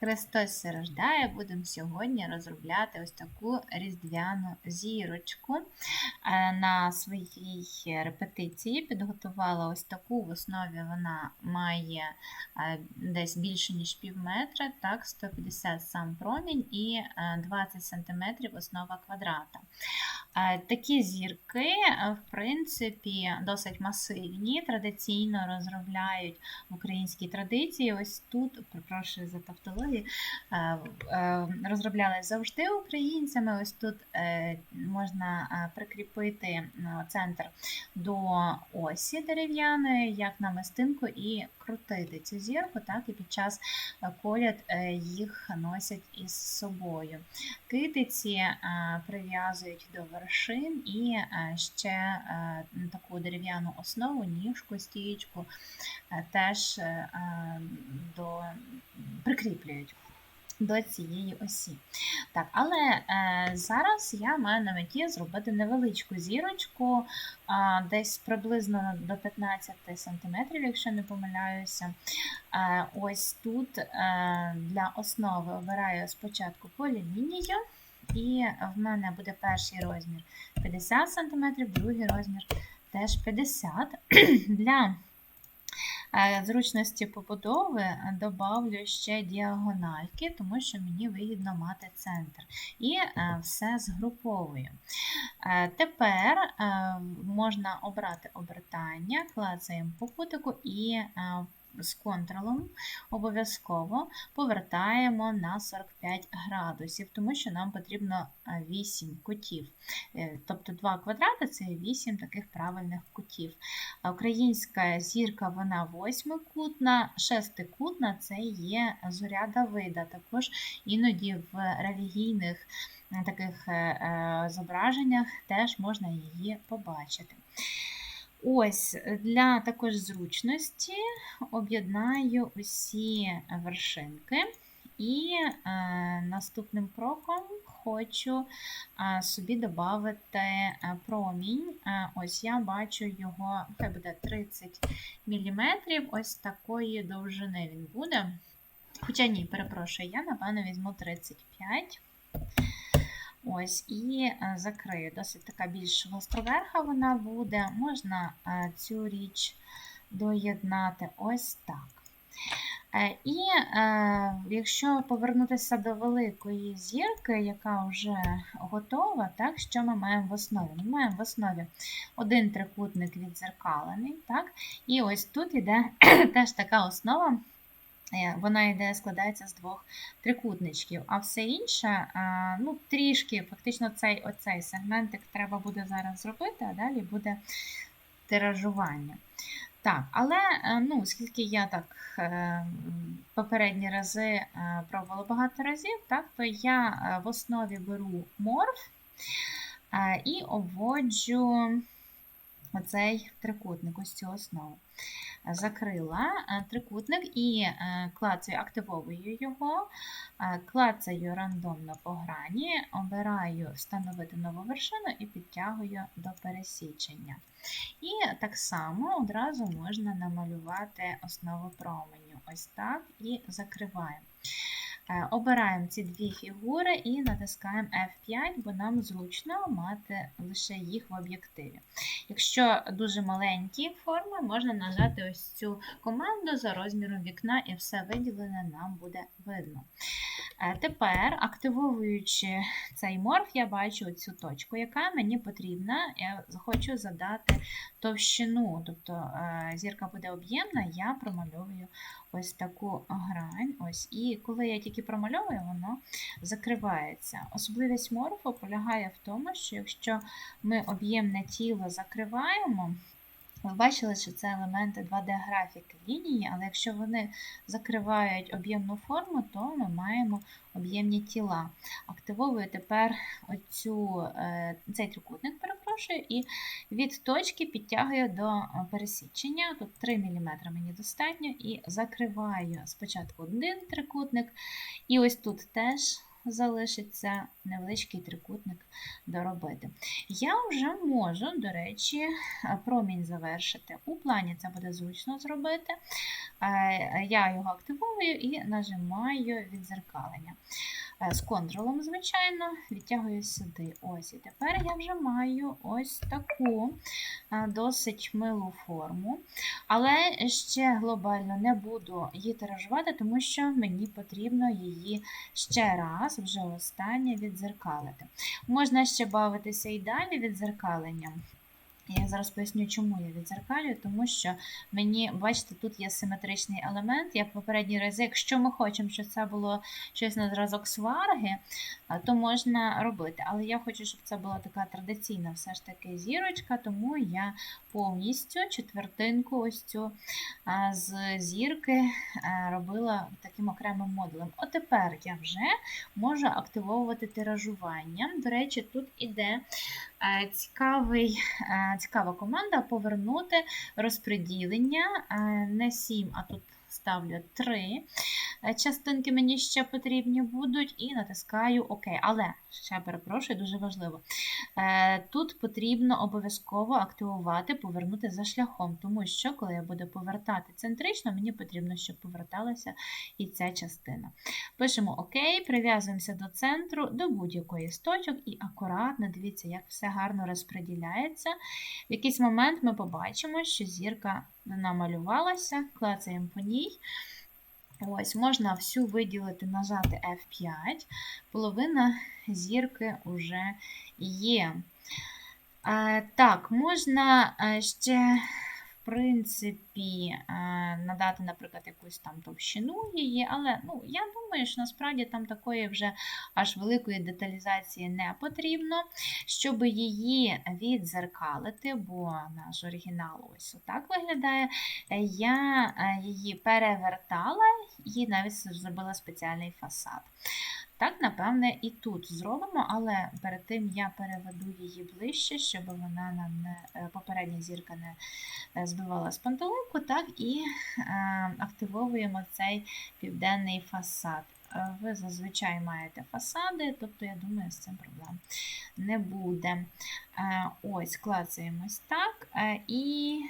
Христос рождає, будемо сьогодні розробляти ось таку різдвяну зірочку. Е, На своїй репетиції підготувала ось таку. В основі вона має е, десь більше, ніж пів метра, так, 150 сам промінь і е, 20 см основа квадрата. Е, Такі зірки, е, в принципі, досить масивні, традиційно розробляють в українській традиції. Ось тут, перепрошую за е, е, розробляли завжди українцями. Ось тут е, можна прикріпити центр до осі дерев'яної, як на мистинку, і крутити цю зірку, так і під час е, коляд е, їх носять із собою. Китиці е, прив'язують до вершин і е, ще е, таку дерев'яну основу, ніжку, стієчку е, теж е, е, до, прикріплюють. До цієї осі. Так, але е, зараз я маю на меті зробити невеличку зірочку, е, десь приблизно до 15 см, якщо не помиляюся. Е, ось тут е, для основи обираю спочатку полілінію, і в мене буде перший розмір 50 см, другий розмір теж 50 Для зручності побудови добавлю ще діагональки, тому що мені вигідно мати центр. І е, все згруповую. Е, Тепер е, можна обрати обертання, клацаємо по кутику і е, з контролом обов'язково повертаємо на 45 градусів, тому що нам потрібно 8 кутів. Е, Тобто 2 квадрати це 8 таких правильних кутів. Українська зірка вона восьмикутна, шестикутна це є зоря Давида. Також іноді в релігійних таких е, е, зображеннях теж можна її побачити. Ось для також зручності об'єднаю усі вершинки. І е, наступним кроком хочу е, собі додати е, промінь. Е, ось я бачу його, хай буде 30 мм, ось такої довжини він буде. Хоча ні, перепрошую, я, напевно, візьму 35. Ось, і е, закрию. Досить така більш гостроверха вона буде. Можна е, цю річ доєднати ось так. Е, І якщо повернутися до великої зірки, яка вже готова, так, що ми маємо в основі? Ми маємо в основі один трикутник відзеркалений, так, і ось тут йде теж така основа. Е, Вона йде, складається з двох трикутничків, а все інше, е, ну, трішки, фактично, цей оцей сегментик треба буде зараз зробити, а далі буде тиражування. Так, але е, ну, оскільки я так попередні рази пробувала багато разів, так, то я в основі беру морф і обводжу оцей трикутник, ось цю основу. Закрила е, трикутник і е, клацаю, активовую його, е, клацаю рандомно по грані, обираю встановити нову вершину і підтягую до пересічення. І так само одразу можна намалювати основу променю. Ось так і закриваємо. Е, Обираємо ці дві фігури і натискаємо F5, бо нам зручно мати лише їх в об'єктиві. Якщо дуже маленькі форми, можна нажати ось цю команду за розміром вікна, і все виділене нам буде видно. Е, Тепер, активовуючи цей морф, я бачу цю точку, яка мені потрібна. Я хочу задати товщину, тобто е, зірка буде об'ємна, я промальовую ось таку грань. Ось. І коли я тільки промальовую, воно закривається. Особливість морфу полягає в тому, що якщо ми об'ємне тіло закриваємо, ви бачили, що це елементи 2D-графіки лінії, але якщо вони закривають об'ємну форму, то ми маємо об'ємні тіла. Активовую тепер оцю, е, цей трикутник, перепрошую, і від точки підтягую до пересічення. Тут 3 мм мені достатньо, і закриваю спочатку один трикутник, і ось тут теж залишиться невеличкий трикутник доробити. Я вже можу, до речі, промінь завершити. У плані це буде зручно зробити. Е, Я його активовую і нажимаю відзеркалення. Е, З контролем, звичайно, відтягую сюди. Ось, і тепер я вже маю ось таку е, досить милу форму. Але ще глобально не буду її тиражувати, тому що мені потрібно її ще раз, вже останнє, відзеркалити. Можна ще бавитися і далі відзеркаленням. Я зараз поясню, чому я відзеркалюю, тому що мені, бачите, тут є симетричний елемент, як попередній рази. Якщо ми хочемо, щоб це було щось на зразок сварги, то можна робити. Але я хочу, щоб це була така традиційна все ж таки зірочка, тому я повністю четвертинку ось цю з зірки робила таким окремим модулем. От тепер я вже можу активовувати тиражування. До речі, тут іде цікавий, е, цікава команда повернути розподілення е, не 7, а тут ставлю 3 частинки мені ще потрібні будуть, і натискаю ОК. Але, ще перепрошую, дуже важливо. Е, Тут потрібно обов'язково активувати, повернути за шляхом, тому що, коли я буду повертати центрично, мені потрібно, щоб поверталася і ця частина. Пишемо ОК, прив'язуємося до центру, до будь-якої з точок, і акуратно дивіться, як все гарно розподіляється. В якийсь момент ми побачимо, що зірка намалювалася, клацаємо по ній. Ось, можна всю виділити, нажати F5. Половина зірки вже є. Е, Так, можна е, ще, принципі, е, надати, наприклад, якусь там товщину її, але ну, я думаю, що насправді там такої вже аж великої деталізації не потрібно, щоб її відзеркалити, бо наш оригінал ось отак виглядає. Я е, її перевертала і навіть зробила спеціальний фасад. Так, напевне, і тут зробимо, але перед тим я переведу її ближче, щоб вона нам не е, попередня зірка не е, збивала з пантелику, так, і е, активовуємо цей південний фасад. Ви зазвичай маєте фасади, тобто, я думаю, з цим проблем не буде. Ось, клацаємось так. І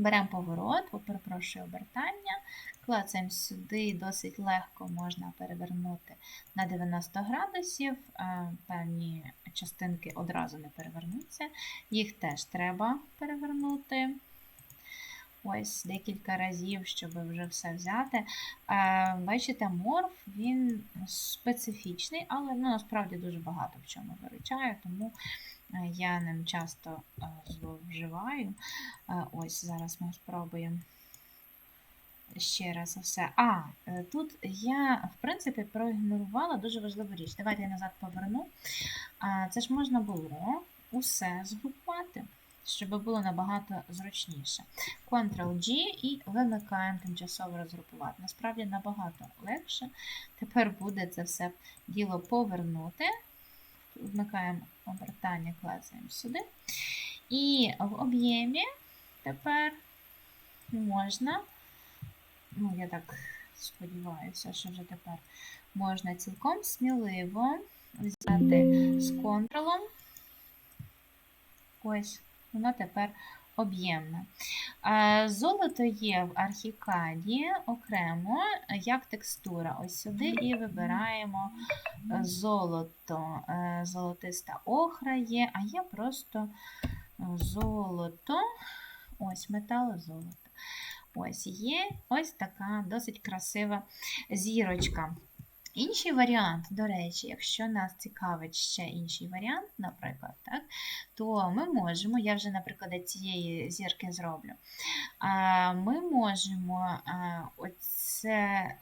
беремо поворот, перепрошую, обертання. Клацаємо сюди, досить легко можна перевернути на 90 градусів. Е, Певні частинки одразу не перевернуться. Їх теж треба перевернути. Ось декілька разів, щоб вже все взяти. Е, Бачите, морф він специфічний, але ну, насправді дуже багато в чому виручає, тому я ним часто е, зловживаю. Е, Ось зараз ми спробуємо ще раз все. А, е, тут я, в принципі, проігнорувала дуже важливу річ. Давайте я назад поверну. Це ж можна було усе згрупувати, щоб було набагато зручніше. Ctrl-G і вимикаємо тимчасово розгрупувати. Насправді набагато легше. Тепер буде це все діло повернути. Вмикаємо обертання, клацаємо сюди. І в об'ємі тепер можна ну, я так сподіваюся, що вже тепер можна цілком сміливо взяти з контролом. Ось, воно тепер об'ємне. Е, Золото є в архікаді окремо, як текстура. Ось сюди і вибираємо золото. Е, Золотиста охра є, а є просто золото. Ось метал золото. Ось є ось така досить красива зірочка. Інший варіант, до речі, якщо нас цікавить ще інший варіант, наприклад, так, то ми можемо, я вже, наприклад, цієї зірки зроблю, ми можемо оце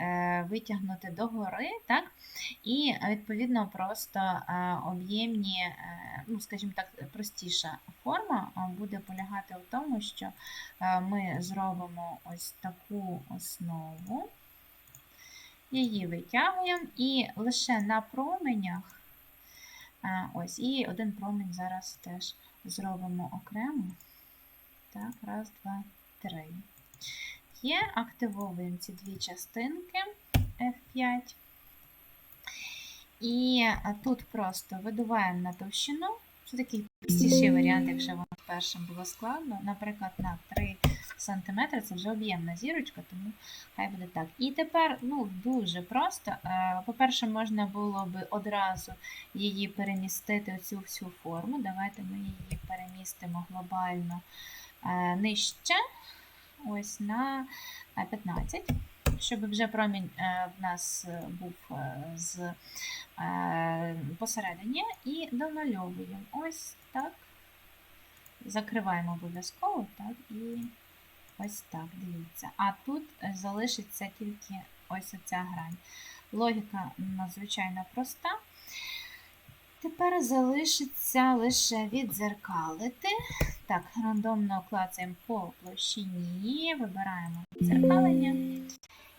е, витягнути догори, так, і, відповідно, просто об'ємні, е, ну, скажімо так, простіша форма буде полягати в тому, що е, ми зробимо ось таку основу. Її витягуємо і лише на променях, ось, і один промінь зараз теж зробимо окремо. Так, раз, два, три. Є, активовуємо ці дві частинки F5. І тут просто видуваємо на товщину. Це такий простіший варіант, якщо вам першим було складно. Наприклад, на 3 см це вже об'ємна зірочка, тому хай буде так. І тепер ну, дуже просто. Е, По-перше, можна було би одразу її перемістити у цю всю форму. Давайте ми її перемістимо глобально е, нижче, ось на е, 15 щоб вже промінь е, в нас е, був е, з посередині і домальовуємо ось так. Закриваємо обов'язково, так, і ось так, дивіться. А тут залишиться тільки ось оця грань. Логіка надзвичайно проста. Тепер залишиться лише відзеркалити. Так, рандомно клацаємо по площині, вибираємо відзеркалення.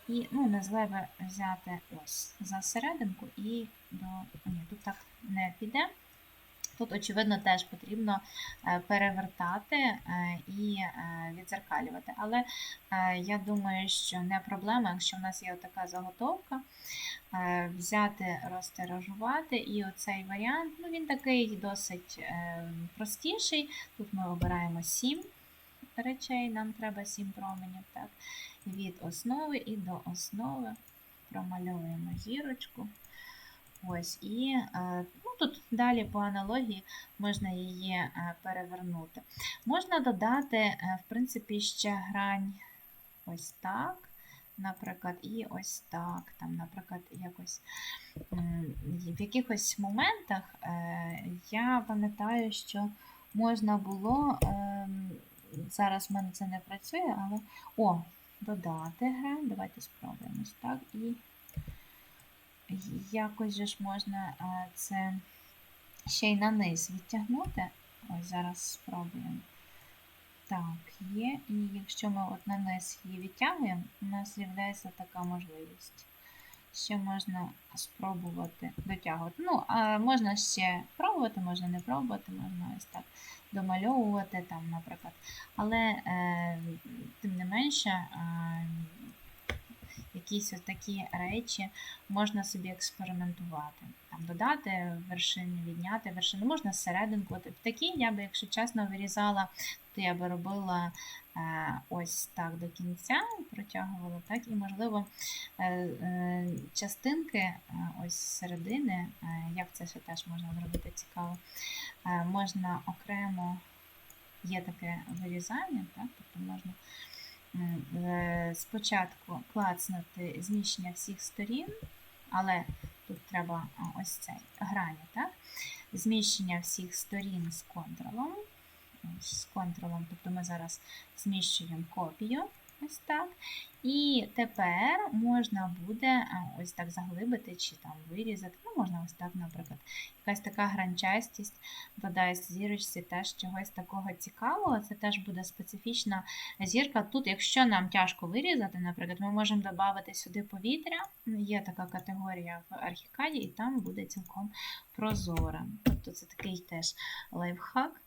І ну, незлеве взяти ось за серединку і до. Ні, тут так не піде. Тут, очевидно, теж потрібно е, перевертати е, і е, відзеркалювати. Але я думаю, що не проблема, якщо в нас є така заготовка, взяти, розтиражувати. І оцей варіант, ну, він такий досить простіший. Тут ми обираємо 7 речей, нам треба 7 променів. Так? Від основи і до основи промальовуємо зірочку. Ось, і ну, тут далі по аналогії можна її е, перевернути. Можна додати, е, в принципі, ще грань ось так, наприклад, і ось так. Там, Наприклад, якось в якихось моментах е, я пам'ятаю, що можна було, ем, зараз в мене це не працює, але о, додати грань. Давайте спробуємо так. і якось же ж можна це ще й на низ відтягнути. Ось зараз спробуємо. Так, є. І якщо ми от на низ її відтягуємо, у нас з'являється така можливість. Ще можна спробувати дотягувати. Ну, а можна ще пробувати, можна не пробувати, можна ось так домальовувати, там, наприклад. Але, е, тим не менше, е, якісь такі речі можна собі експериментувати. Там Додати вершини, відняти вершини, можна серединку. Такі я би, якщо чесно, вирізала, то я би робила ось так до кінця, протягувала так, і, можливо, е, е, частинки ось середини, як це ще теж можна зробити цікаво, можна окремо, є таке вирізання, так, тобто можна. Е, спочатку клацнути зміщення всіх сторін, але тут треба ось цей грані, так? зміщення всіх сторін з контролом. З контролом, тобто ми зараз зміщуємо копію. Ось так. І тепер можна буде ось так заглибити чи там вирізати. Ну, можна ось так, наприклад, якась така гранчастість додасть зірочці теж чогось такого цікавого. Це теж буде специфічна зірка. Тут, якщо нам тяжко вирізати, наприклад, ми можемо додати сюди повітря. Є така категорія в архікаді, і там буде цілком прозоре. Тобто це такий теж лайфхак,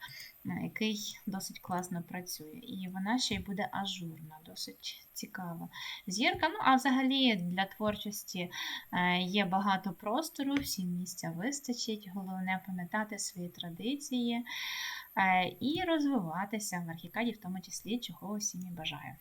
який досить класно працює. І вона ще й буде ажурна, досить цікава зірка. Ну, а взагалі для творчості е, є багато простору, всім місця вистачить. Головне пам'ятати свої традиції е, і розвиватися в архікаді, в тому числі, чого усім і бажаю.